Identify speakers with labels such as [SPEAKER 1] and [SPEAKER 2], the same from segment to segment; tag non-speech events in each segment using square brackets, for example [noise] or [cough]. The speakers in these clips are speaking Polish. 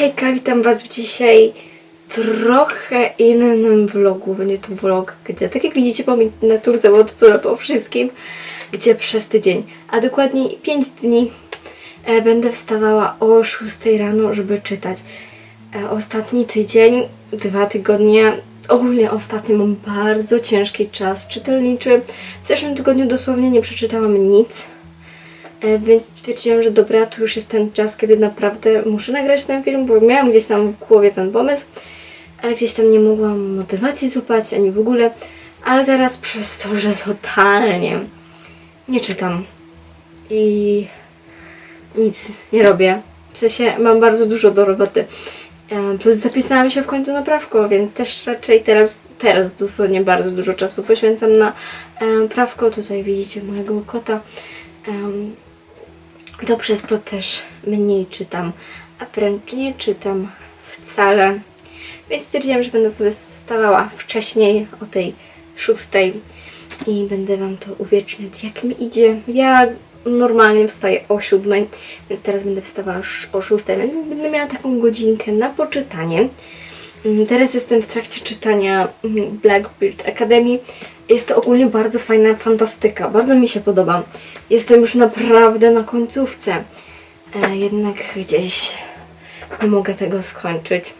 [SPEAKER 1] Hejka, witam Was w dzisiaj trochę innym vlogu. Będzie to vlog, gdzie tak jak widzicie po miniaturce odtulę po wszystkim, gdzie przez tydzień, a dokładniej 5 dni e, będę wstawała o 6 rano, żeby czytać. E, ostatni tydzień, dwa tygodnie, ogólnie ostatni mam bardzo ciężki czas czytelniczy. W zeszłym tygodniu dosłownie nie przeczytałam nic. E, Więc stwierdziłam, że dobra, to już jest ten czas, kiedy naprawdę muszę nagrać ten film, bo miałam gdzieś tam w głowie ten pomysł, ale gdzieś tam nie mogłam motywacji złapać, ani w ogóle. Ale teraz przez to, że totalnie nie czytam i nic nie robię. W sensie mam bardzo dużo do roboty. E, Plus zapisałam się w końcu na prawko, więc też raczej teraz, teraz dosłownie bardzo dużo czasu poświęcam na e, prawko. Tutaj widzicie mojego kota. To przez to też mniej czytam, a wręcz nie czytam wcale. Więc stwierdziłam, że będę sobie wstawała wcześniej o tej szóstej i będę Wam to uwieczniać, jak mi idzie. Ja normalnie wstaję o siódmej, więc teraz będę wstawała o szóstej, więc będę miała taką godzinkę na poczytanie. Mm, Teraz jestem w trakcie czytania mm, Blackbeard Academy. Jest to ogólnie bardzo fajna fantastyka. Bardzo mi się podoba. Jestem już naprawdę na końcówce. E, jednak gdzieś nie mogę tego skończyć.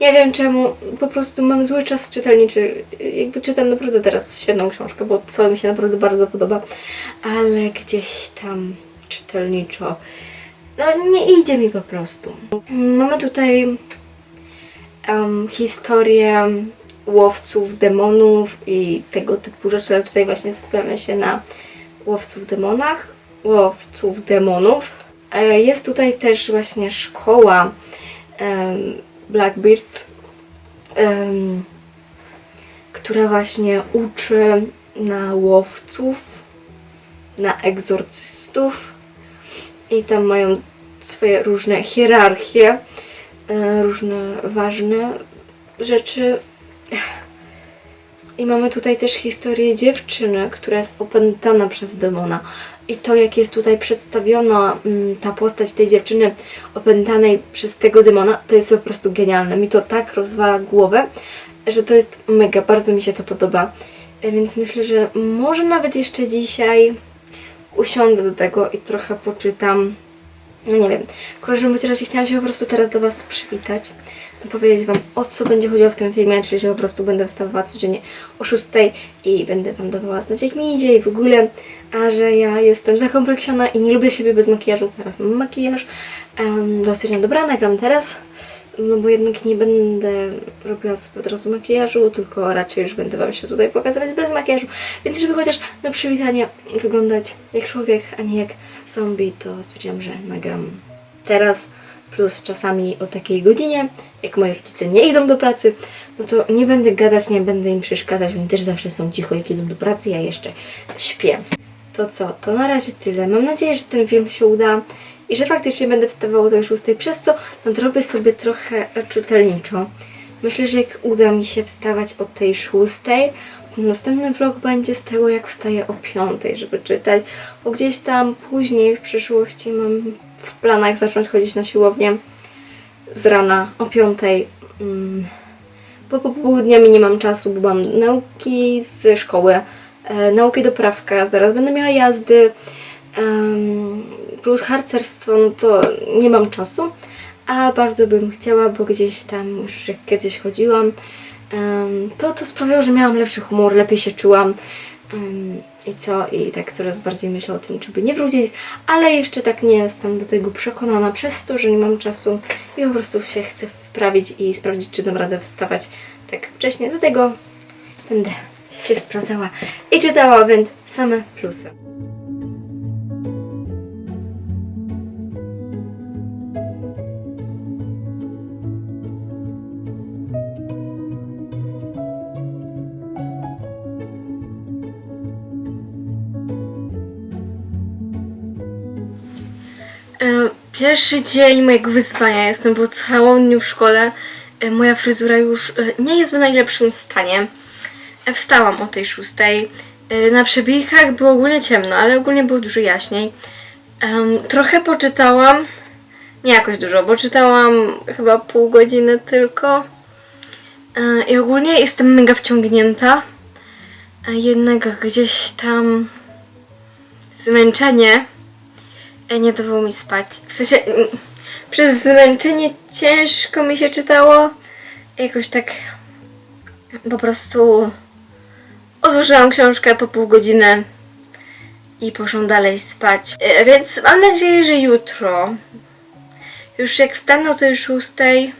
[SPEAKER 1] Nie wiem czemu, po prostu mam zły czas czytelniczy. Jakby czytam naprawdę teraz świetną książkę, bo co mi się naprawdę bardzo podoba, ale gdzieś tam czytelniczo. No nie idzie mi po prostu. Mamy tutaj em, historię łowców demonów i tego typu rzeczy, ale tutaj właśnie skupiamy się na łowców demonach, łowców demonów. E, Jest tutaj też właśnie szkoła em, Blackbeard, em, która właśnie uczy na łowców, na egzorcystów i tam mają swoje różne hierarchie, różne ważne rzeczy. I mamy tutaj też historię dziewczyny, która jest opętana przez demona. I to, jak jest tutaj przedstawiona mm, ta postać tej dziewczyny opętanej przez tego demona, to jest po prostu genialne. Mi to tak rozwala głowę, że to jest mega, bardzo mi się to podoba. E, Więc myślę, że może nawet jeszcze dzisiaj usiądę do tego i trochę poczytam. No nie wiem. W każdym razie chciałam się po prostu teraz do Was przywitać. Powiedzieć Wam o co będzie chodziło w tym filmie, czyli że po prostu będę wstawała codziennie o 6 i będę Wam dawała znać jak mi idzie i w ogóle, a że ja jestem zakompleksiona i nie lubię siebie bez makijażu. Teraz mam makijaż. Um, dosyć dobra, nagram teraz. No bo jednak nie będę robiła sobie od razu makijażu, tylko raczej już będę Wam się tutaj pokazywać bez makijażu. Więc żeby chociaż na przywitanie wyglądać jak człowiek, a nie jak zombie, to stwierdziłam, że nagram teraz. Plus czasami o takiej godzinie, jak moi rodzice nie idą do pracy, no to nie będę gadać, nie będę im przeszkadzać. Oni też zawsze są cicho, jak idą do pracy, ja jeszcze śpię. To co, to na razie tyle. Mam nadzieję, że ten film się uda i że faktycznie będę wstawała o tej szóstej, przez co nadrobię sobie trochę czytelniczo. Myślę, że jak uda mi się wstawać o tej szóstej, to następny vlog będzie z tego, jak wstaję o piątej, żeby czytać, bo gdzieś tam później w przyszłości mam w planach zacząć chodzić na siłownię z rana o piątej. Mm, bo po południami nie mam czasu, bo mam nauki z szkoły, e, nauki do prawka, zaraz będę miała jazdy, plus harcerstwo, no to nie mam czasu, a bardzo bym chciała, bo gdzieś tam już kiedyś chodziłam, to to sprawiało, że miałam lepszy humor, lepiej się czułam. I co? I tak coraz bardziej myślę o tym, czy by nie wrócić, ale jeszcze tak nie jestem do tego przekonana przez to, że nie mam czasu i po prostu się chcę wprawić i sprawdzić, czy dam radę wstawać tak wcześnie. Dlatego będę się sprawdzała i czytała, więc same plusy. Pierwszy dzień mojego wyzwania. Jestem po całym dniu w szkole. E, Moja fryzura już e, nie jest w najlepszym stanie. E, Wstałam o tej szóstej. Na przebijkach było ogólnie ciemno, ale ogólnie było dużo jaśniej. Trochę poczytałam. Nie jakoś dużo, bo czytałam chyba pół godziny tylko. I ogólnie jestem mega wciągnięta. Jednak gdzieś tam zmęczenie nie dawało mi spać. W sensie mm, przez zmęczenie ciężko mi się czytało. Jakoś tak po prostu odłożyłam książkę po pół godziny i poszłam dalej spać. E, Więc mam nadzieję, że jutro, już jak wstanę o tej szóstej,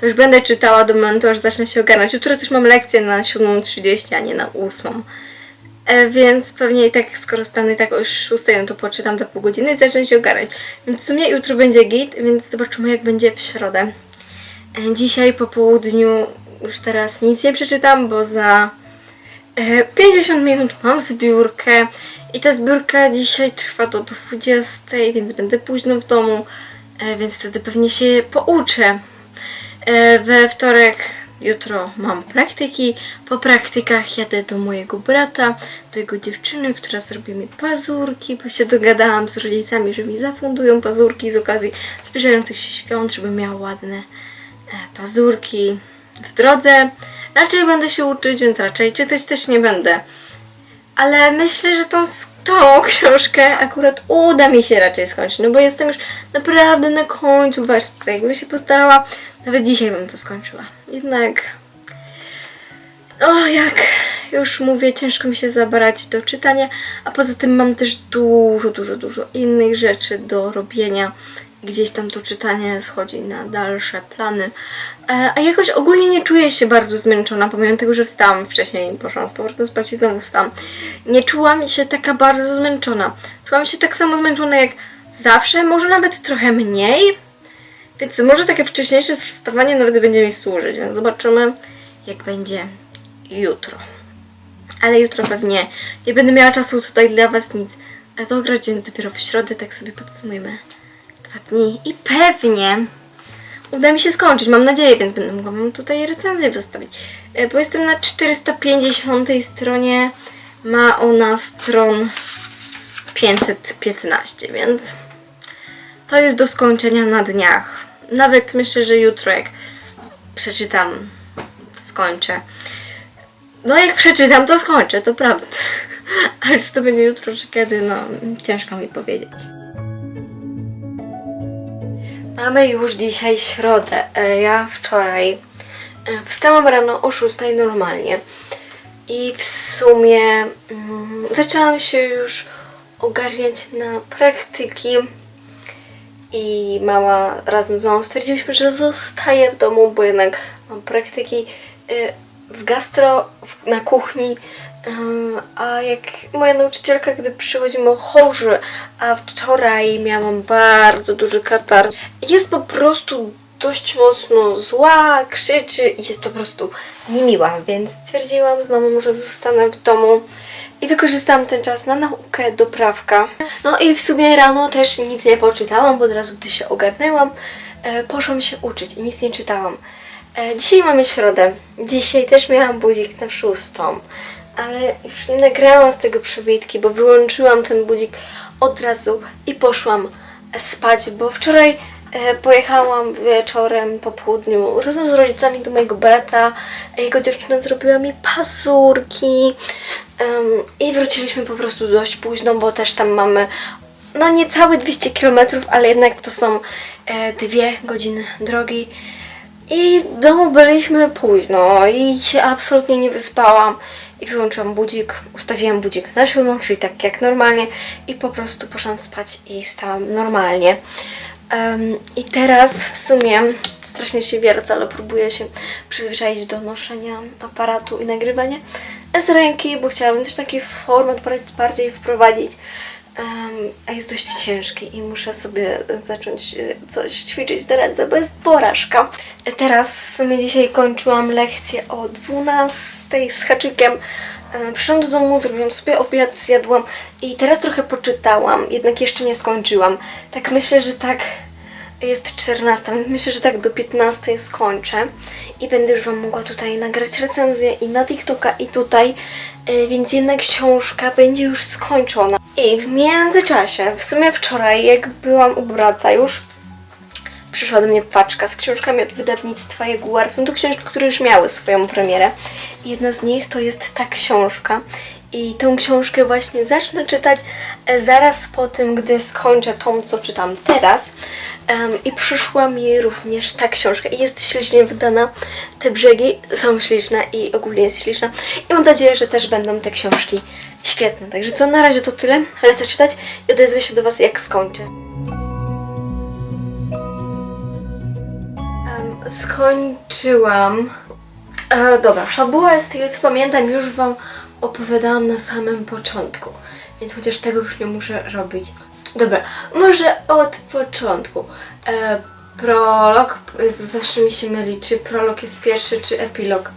[SPEAKER 1] to już będę czytała do momentu, aż zacznę się ogarnąć. Jutro też mam lekcję na 7.30, a nie na 8. E, Więc pewnie i tak, skoro stanę tak o 6, no to poczytam te pół godziny i zacznę się ogarnąć. Więc w sumie jutro będzie git, więc zobaczymy jak będzie w środę. E, Dzisiaj po południu już teraz nic nie przeczytam, bo za e, 50 minut mam zbiórkę i ta zbiórka dzisiaj trwa do 20, więc będę późno w domu, e, więc wtedy pewnie się pouczę. E, We wtorek, jutro mam praktyki. Po praktykach jadę do mojego brata, do jego dziewczyny, która zrobi mi pazurki, bo się dogadałam z rodzicami, że mi zafundują pazurki z okazji zbliżających się świąt, żeby miała ładne e, pazurki w drodze. Raczej będę się uczyć, więc raczej czytać też nie będę. Ale myślę, że tą, tą książkę akurat uda mi się raczej skończyć, no bo jestem już naprawdę na końcu warstwy. Jakbym się postarała, nawet dzisiaj bym to skończyła. Jednak, o jak już mówię, ciężko mi się zabrać do czytania, a poza tym mam też dużo, dużo, dużo innych rzeczy do robienia. Gdzieś tam to czytanie schodzi na dalsze plany. E, A jakoś ogólnie nie czuję się bardzo zmęczona, pomimo tego, że wstałam wcześniej, poszłam z powrotem spać i znowu wstałam. Nie czułam się taka bardzo zmęczona. Czułam się tak samo zmęczona jak zawsze, może nawet trochę mniej. Więc może takie wcześniejsze wstawanie nawet będzie mi służyć, więc zobaczymy jak będzie jutro. Ale jutro pewnie nie będę miała czasu tutaj dla Was nic dograć, więc dopiero w środę tak sobie podsumujemy dwa dni i pewnie uda mi się skończyć, mam nadzieję, więc będę mogła Wam tutaj recenzję wystawić. E, Bo jestem na 450 stronie, ma ona stron 515, więc to jest do skończenia na dniach. Nawet myślę, że jutro jak przeczytam, skończę. No jak przeczytam, to skończę, to prawda. [laughs] Ale czy to będzie jutro, czy kiedy, no ciężko mi powiedzieć. Mamy już dzisiaj środę. E, Ja wczoraj e, wstałam rano o 6 normalnie i w sumie mm, zaczęłam się już ogarniać na praktyki i mama razem z mamą stwierdziłyśmy, że zostaję w domu, bo jednak mam praktyki y, w gastro, na kuchni, y, a jak moja nauczycielka, gdy przychodzimy chorzy, a wczoraj miałam bardzo duży katar, jest po prostu dość mocno zła, krzyczy i jest po prostu niemiła, więc stwierdziłam z mamą, że zostanę w domu i wykorzystałam ten czas na naukę, doprawka. No i w sumie rano też nic nie poczytałam, bo od razu gdy się ogarnęłam, e, poszłam się uczyć i nic nie czytałam. E, dzisiaj mamy środę. Dzisiaj też miałam budzik na szóstą, ale już nie nagrałam z tego przebitki, bo wyłączyłam ten budzik od razu i poszłam spać, bo wczoraj pojechałam wieczorem po południu razem z rodzicami do mojego brata. Jego dziewczyna zrobiła mi pazurki em, i wróciliśmy po prostu dość późno, bo też tam mamy no niecałe 200 km, ale jednak to są e, dwie godziny drogi. I w domu byliśmy późno i się absolutnie nie wyspałam. I wyłączyłam budzik, ustawiłam budzik na siódmą, czyli tak jak normalnie i po prostu poszłam spać i wstałam normalnie. Em, I teraz w sumie strasznie się wiercę, ale próbuję się przyzwyczaić do noszenia aparatu i nagrywania z ręki, bo chciałabym też taki format bardziej- wprowadzić. Em, a jest dość ciężki i muszę sobie zacząć e, coś ćwiczyć do ręce, bo jest porażka. Teraz w sumie dzisiaj kończyłam lekcję o 12 z haczykiem. E, Przyszłam do domu, zrobiłam sobie obiad, zjadłam i teraz trochę poczytałam, jednak jeszcze nie skończyłam. Tak myślę, że tak jest 14, więc myślę, że tak do 15 skończę i będę już Wam mogła tutaj nagrać recenzję i na TikToka i tutaj, e, więc jednak książka będzie już skończona. I w międzyczasie, w sumie wczoraj, jak byłam u brata już, przyszła do mnie paczka z książkami od wydawnictwa Jaguar. Są to książki, które już miały swoją premierę. Jedna z nich to jest ta książka. I tę książkę właśnie zacznę czytać e, zaraz po tym, gdy skończę tą, co czytam teraz. Em, I przyszła mi również ta książka i jest ślicznie wydana. Te brzegi są śliczne i ogólnie jest śliczna. I mam nadzieję, że też będą te książki świetne. Także to na razie to tyle. Lecę czytać i odezwę się do Was jak skończę. Skończyłam. E, dobra, fabuła z tego co pamiętam już Wam opowiadałam na samym początku, więc chociaż tego już nie muszę robić. Dobra, może od początku. E, prolog, Jezu, zawsze mi się myli, czy prolog jest pierwszy, czy epilog.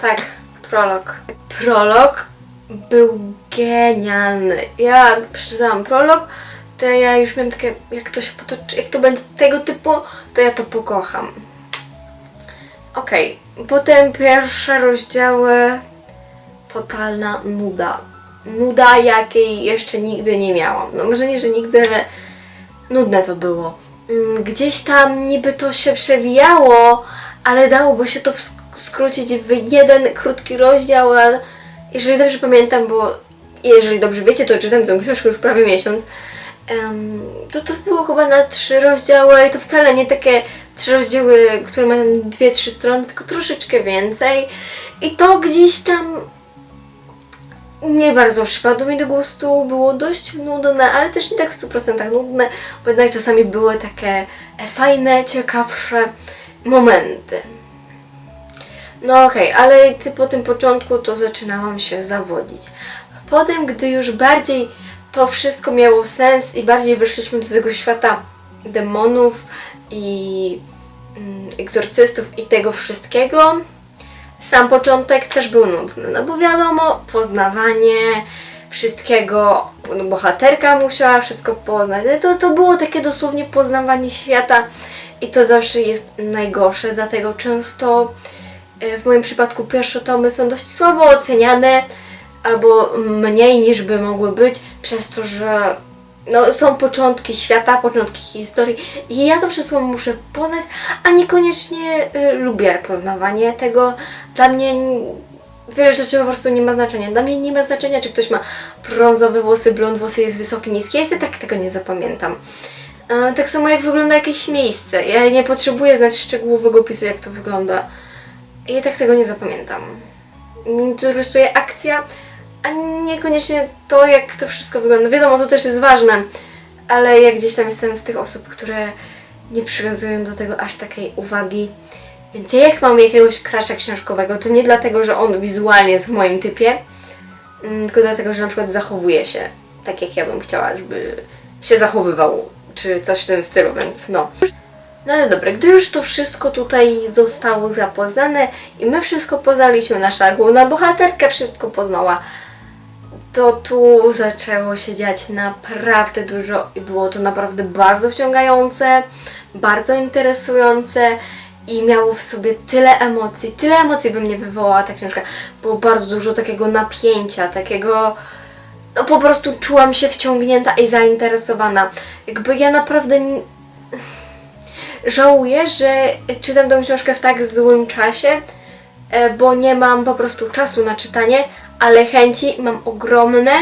[SPEAKER 1] Tak, prolog. Prolog był genialny. Ja przeczytałam prolog, to ja już miałam takie, jak to się potoczy, jak to będzie tego typu, to ja to pokocham. Okej, potem pierwsze rozdziały totalna nuda. Nuda, jakiej jeszcze nigdy nie miałam. No może nie, że nigdy, nudne to było. Mm, Gdzieś tam niby to się przewijało, ale dałoby się to skrócić w jeden krótki rozdział, ale jeżeli dobrze pamiętam, bo jeżeli dobrze wiecie, to czytam tę książkę już prawie miesiąc, to to było chyba na trzy rozdziały i to wcale nie takie trzy rozdziały, które mają dwie, trzy strony, tylko troszeczkę więcej. I to gdzieś tam nie bardzo przypadło mi do gustu, było dość nudne, ale też nie tak w 100% nudne, bo jednak czasami były takie e, fajne, ciekawsze momenty. No okej, ale ty po tym początku to zaczynałam się zawodzić. Potem, gdy już bardziej to wszystko miało sens i bardziej wyszliśmy do tego świata demonów i mm, egzorcystów i tego wszystkiego, sam początek też był nudny, no bo wiadomo, poznawanie wszystkiego, no bohaterka musiała wszystko poznać. To, to było takie dosłownie poznawanie świata i to zawsze jest najgorsze, dlatego często e, w moim przypadku pierwsze tomy są dość słabo oceniane albo mniej niż by mogły być, przez to, że no, są początki świata, początki historii i ja to wszystko muszę poznać, a niekoniecznie y, lubię poznawanie tego. Dla mnie wiele rzeczy po prostu nie ma znaczenia. Dla mnie nie ma znaczenia, czy ktoś ma brązowe włosy, blond włosy, jest wysoki, niski. Ja tak tego nie zapamiętam. E, Tak samo jak wygląda jakieś miejsce. Ja nie potrzebuję znać szczegółowego opisu, jak to wygląda. Ja tak tego nie zapamiętam. Interesuje akcja, a niekoniecznie to, jak to wszystko wygląda. Wiadomo, to też jest ważne, ale ja gdzieś tam jestem z tych osób, które nie przywiązują do tego aż takiej uwagi. Więc ja jak mam jakiegoś krasza książkowego, to nie dlatego, że on wizualnie jest w moim typie, mm, tylko dlatego, że na przykład zachowuje się tak, jak ja bym chciała, żeby się zachowywał, czy coś w tym stylu, więc no. No ale dobra, gdy już to wszystko tutaj zostało zapoznane i my wszystko poznaliśmy, nasza główna bohaterka wszystko poznała, to tu zaczęło się dziać naprawdę dużo i było to naprawdę bardzo wciągające, bardzo interesujące i miało w sobie tyle emocji, tyle emocji by mnie wywołała ta książka. Było bardzo dużo takiego napięcia, takiego no po prostu czułam się wciągnięta i zainteresowana. Jakby ja naprawdę żałuję, że czytam tę książkę w tak złym czasie, e, bo nie mam po prostu czasu na czytanie, ale chęci mam ogromne,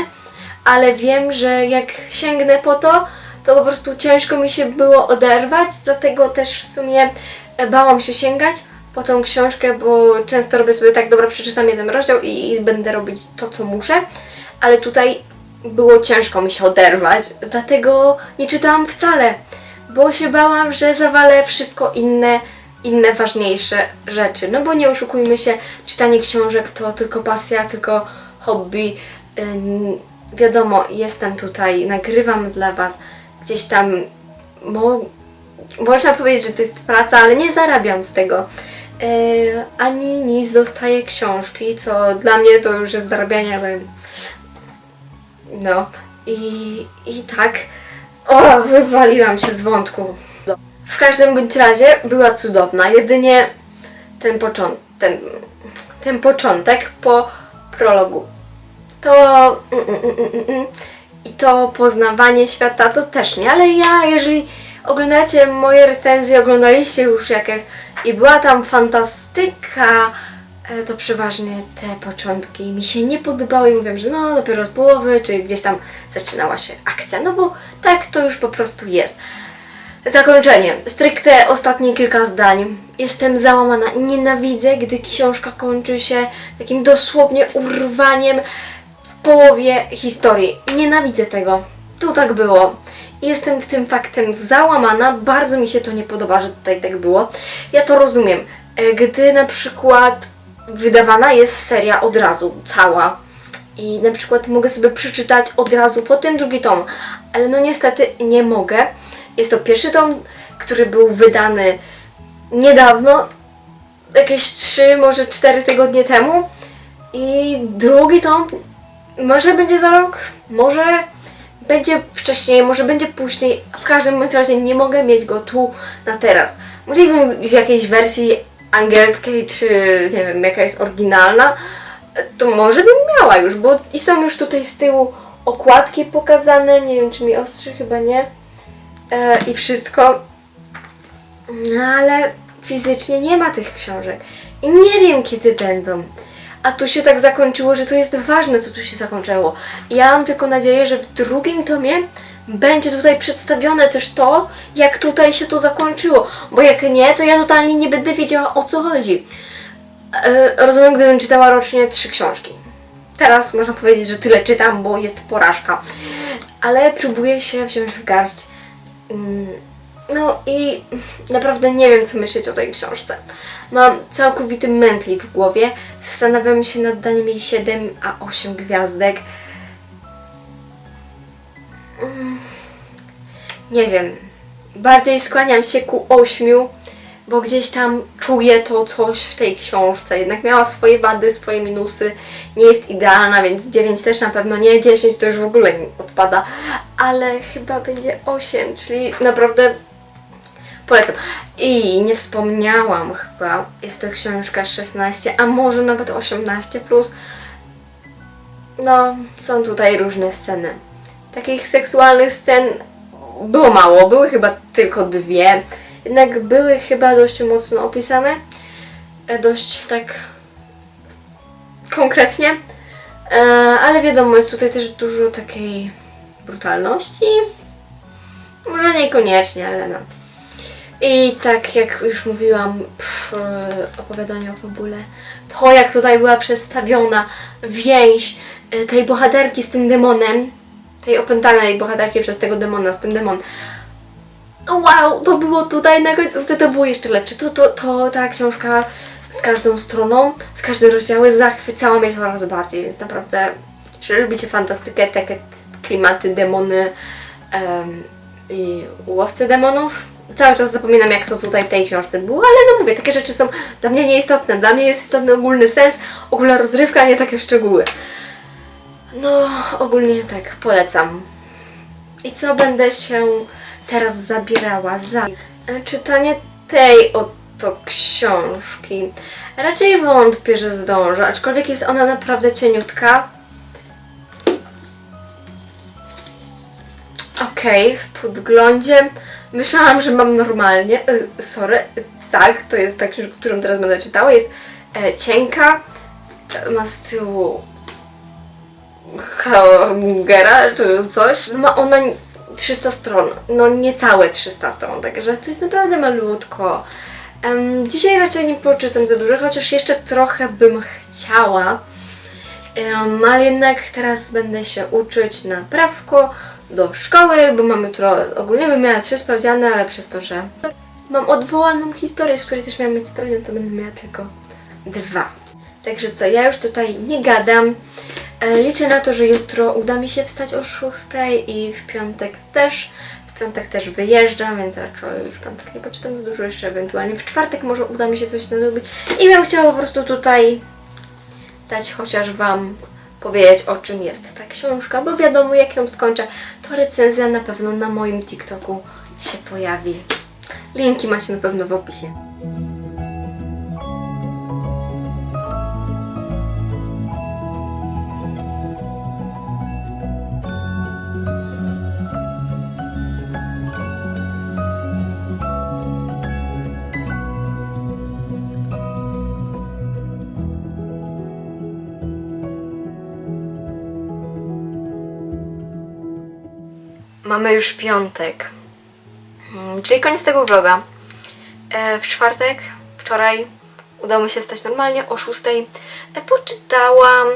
[SPEAKER 1] ale wiem, że jak sięgnę po to, to po prostu ciężko mi się było oderwać, dlatego też w sumie e, bałam się sięgać po tą książkę, bo często robię sobie tak, dobra, przeczytam jeden rozdział i, i będę robić to, co muszę, ale tutaj było ciężko mi się oderwać, dlatego nie czytałam wcale, bo się bałam, że zawalę wszystko inne, inne ważniejsze rzeczy. No bo nie oszukujmy się, czytanie książek to tylko pasja, tylko hobby. Wiadomo, jestem tutaj, nagrywam dla Was gdzieś tam. Mo- można powiedzieć, że to jest praca, ale nie zarabiam z tego. Yy, ani nic dostaję książki, co dla mnie to już jest zarabianie, ale no i, i tak. O, wywaliłam się z wątku. W każdym bądź razie była cudowna. Jedynie ten początek, ten, ten początek po prologu. To mm, mm, mm, mm, mm. i to poznawanie świata to też nie, ale ja jeżeli oglądacie moje recenzje, oglądaliście już jakieś i była tam fantastyka, e, to przeważnie te początki mi się nie podobały i mówię, że no dopiero od połowy, czy gdzieś tam zaczynała się akcja, no bo tak to już po prostu jest. Zakończenie. Stricte ostatnie kilka zdań. Jestem załamana. Nienawidzę, gdy książka kończy się takim dosłownie urwaniem w połowie historii. Nienawidzę tego. Tu tak było. Jestem w tym faktem załamana. Bardzo mi się to nie podoba, że tutaj tak było. Ja to rozumiem. E, Gdy na przykład wydawana jest seria od razu, cała. I na przykład mogę sobie przeczytać od razu potem drugi tom, ale no niestety nie mogę. Jest to pierwszy tom, który był wydany niedawno, jakieś 3, może 4 tygodnie temu. I drugi tom może będzie za rok, może będzie wcześniej, może będzie później. W każdym razie nie mogę mieć go tu na teraz. Musiałbym w jakiejś wersji angielskiej, czy nie wiem, jaka jest oryginalna, to może bym miała już, bo i są już tutaj z tyłu okładki pokazane, nie wiem czy mi ostrzy, chyba nie. E, I wszystko. No ale fizycznie nie ma tych książek. I nie wiem kiedy będą. A tu się tak zakończyło, że to jest ważne, co tu się zakończyło. Ja mam tylko nadzieję, że w drugim tomie będzie tutaj przedstawione też to, jak tutaj się to zakończyło. Bo jak nie, to ja totalnie nie będę wiedziała o co chodzi. E, rozumiem, gdybym czytała rocznie trzy książki. Teraz można powiedzieć, że tyle czytam, bo jest porażka. Ale próbuję się wziąć w garść. Mm, No i naprawdę nie wiem, co myśleć o tej książce. Mam całkowity mętlik w głowie. Zastanawiam się nad daniem jej 7 a 8 gwiazdek. Mm, Nie wiem. Bardziej skłaniam się ku 8, bo gdzieś tam czuję to coś w tej książce. Jednak miała swoje wady, swoje minusy. Nie jest idealna, więc 9 też na pewno nie. 10 to już w ogóle odpada. Ale chyba będzie 8, czyli naprawdę Polecam. I nie wspomniałam chyba, jest to książka 16, a może nawet 18 plus. No, są tutaj różne sceny. Takich seksualnych scen było mało, były chyba tylko dwie. Jednak były chyba dość mocno opisane. E, Dość tak konkretnie. E, Ale wiadomo, jest tutaj też dużo takiej brutalności. Może niekoniecznie, ale no. I tak jak już mówiłam przy opowiadaniu o fabule, to jak tutaj była przedstawiona więź y, tej bohaterki z tym demonem, tej opętanej bohaterki przez tego demona, z tym demon. Wow, to było tutaj na końcu, to było jeszcze lepsze. To, to, to ta książka z każdą stroną, z każdym rozdziałem zachwycała mnie coraz bardziej, więc naprawdę, jeżeli lubicie fantastykę, takie klimaty, demony em, i łowcy demonów, cały czas zapominam, jak to tutaj w tej książce było, ale no mówię, takie rzeczy są dla mnie nieistotne. Dla mnie jest istotny ogólny sens, ogólna rozrywka, a nie takie szczegóły. No, ogólnie tak, polecam. I co będę się teraz zabierała za e, czytanie tej oto książki. Raczej wątpię, że zdążę, aczkolwiek jest ona naprawdę cieniutka. Okej, w podglądzie myślałam, że mam normalnie. y, Sorry, tak, to jest ta książka, którą teraz będę czytała. Jest e, cienka, e, ma z tyłu Hangera czy coś. Ma ona 300 stron, no niecałe 300 stron, także to jest naprawdę malutko. Em, dzisiaj raczej nie poczytam za dużo, chociaż jeszcze trochę bym chciała. Em, ale jednak teraz będę się uczyć na prawko do szkoły, bo mam jutro, ogólnie bym miała trzy sprawdziany, ale przez to, że mam odwołaną historię, z której też miałam mieć sprawdzian, to będę miała tylko dwa. Także co, ja już tutaj nie gadam. E, Liczę na to, że jutro uda mi się wstać o 6 i w piątek też. W piątek też wyjeżdżam, więc raczej w piątek nie poczytam za dużo, jeszcze ewentualnie w czwartek może uda mi się coś nadobyć. I bym chciała po prostu tutaj dać chociaż Wam powiedzieć o czym jest ta książka, bo wiadomo jak ją skończę, to recenzja na pewno na moim TikToku się pojawi. Linki macie na pewno w opisie. Mamy już piątek, Mm, czyli koniec tego vloga. E, w czwartek, wczoraj, udało mi się wstać normalnie o 6. E, poczytałam.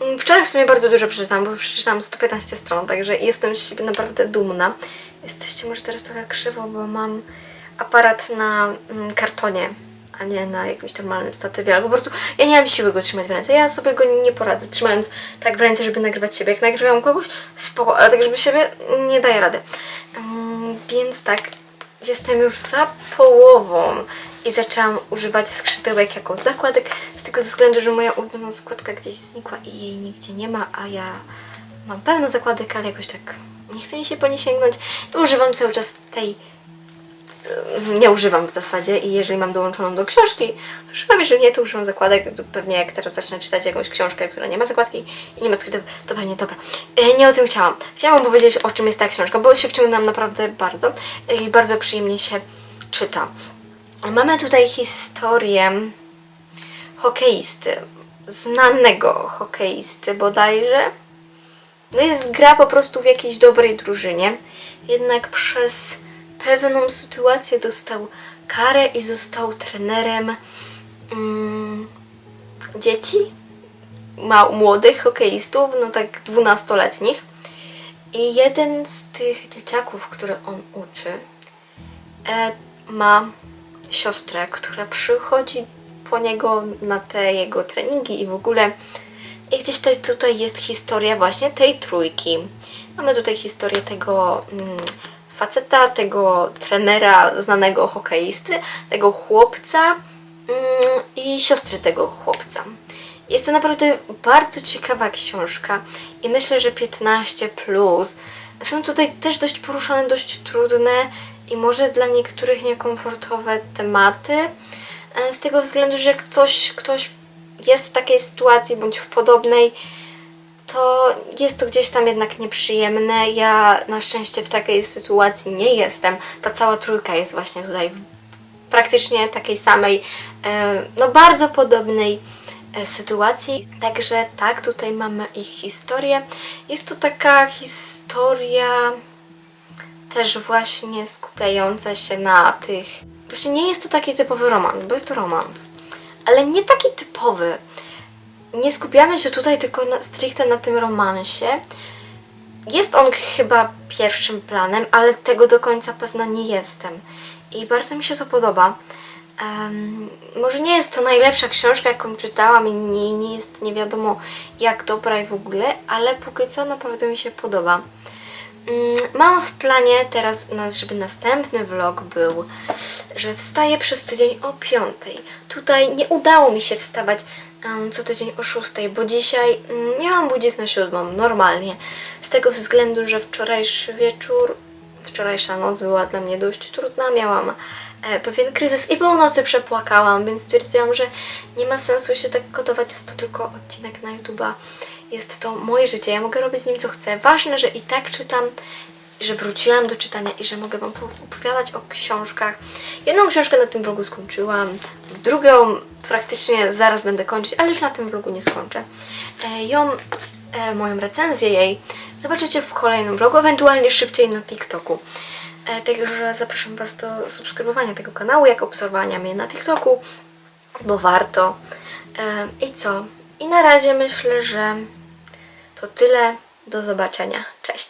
[SPEAKER 1] Mm, Wczoraj w sumie bardzo dużo przeczytałam, bo przeczytałam 115 stron, także jestem z siebie naprawdę dumna. Jesteście może teraz trochę krzywo, bo mam aparat na mm, kartonie, a nie na jakimś normalnym statywie, ale po prostu ja nie mam siły go trzymać w ręce. Ja sobie go nie poradzę, trzymając tak w ręce, żeby nagrywać siebie. Jak nagrywam kogoś, spoko, ale tak, żeby siebie, nie daję rady. Mm, więc tak, jestem już za połową i zaczęłam używać skrzydełek jako zakładek z tego względu, że moja ulubiona składka gdzieś znikła i jej nigdzie nie ma, a ja mam pełno zakładek, ale jakoś tak nie chce mi się po nie sięgnąć i używam cały czas tej nie używam w zasadzie i jeżeli mam dołączoną do książki, to używam, jeżeli nie, to używam zakładek, to pewnie jak teraz zacznę czytać jakąś książkę, która nie ma zakładki i nie ma skrytów, to pewnie dobra. E, Nie o tym chciałam. Chciałam powiedzieć, o czym jest ta książka, bo się wciągnęłam naprawdę bardzo i bardzo przyjemnie się czyta. Mamy tutaj historię hokeisty, znanego hokeisty bodajże. No jest gra po prostu w jakiejś dobrej drużynie, jednak przez pewną sytuację dostał karę i został trenerem mm, dzieci, ma młodych hokeistów, no tak dwunastoletnich. I jeden z tych dzieciaków, które on uczy, e, ma siostrę, która przychodzi po niego na te jego treningi i w ogóle. I gdzieś tutaj, tutaj jest historia właśnie tej trójki. Mamy tutaj historię tego mm, faceta, tego trenera, znanego hokeisty, tego chłopca mm, i siostry tego chłopca. Jest to naprawdę bardzo ciekawa książka i myślę, że 15 plus. Są tutaj też dość poruszane, dość trudne i może dla niektórych niekomfortowe tematy. e, Z tego względu, że ktoś, ktoś jest w takiej sytuacji bądź w podobnej, to jest to gdzieś tam jednak nieprzyjemne. Ja na szczęście w takiej sytuacji nie jestem. Ta cała trójka jest właśnie tutaj praktycznie takiej samej, e, no bardzo podobnej e, sytuacji. Także tak, tutaj mamy ich historię. Jest to taka historia też właśnie skupiająca się na tych. Właśnie nie jest to taki typowy romans, bo jest to romans, ale nie taki typowy. Nie skupiamy się tutaj tylko na, stricte na tym romansie. Jest on chyba pierwszym planem, ale tego do końca pewna nie jestem. I bardzo mi się to podoba. Em, może nie jest to najlepsza książka, jaką czytałam i nie, nie jest nie wiadomo jak dobra i w ogóle, ale póki co naprawdę mi się podoba. Mm, Mam w planie teraz u nas, żeby następny vlog był, że wstaję przez tydzień o 5. Tutaj nie udało mi się wstawać co tydzień o 6, bo dzisiaj mm, miałam budzik na 7, normalnie. Z tego względu, że wczorajszy wieczór, wczorajsza noc była dla mnie dość trudna, miałam e, pewien kryzys i północy przepłakałam, więc stwierdziłam, że nie ma sensu się tak kodować, jest to tylko odcinek na YouTube'a. Jest to moje życie, ja mogę robić z nim co chcę. Ważne, że i tak czytam, że wróciłam do czytania i że mogę Wam po- opowiadać o książkach. Jedną książkę na tym vlogu skończyłam, drugą praktycznie zaraz będę kończyć, ale już na tym vlogu nie skończę. E, ją, e, moją recenzję jej zobaczycie w kolejnym vlogu, ewentualnie szybciej na TikToku. E, Także zapraszam Was do subskrybowania tego kanału, jak obserwowania mnie na TikToku, bo warto. E, I co? I na razie myślę, że to tyle. Do zobaczenia. Cześć.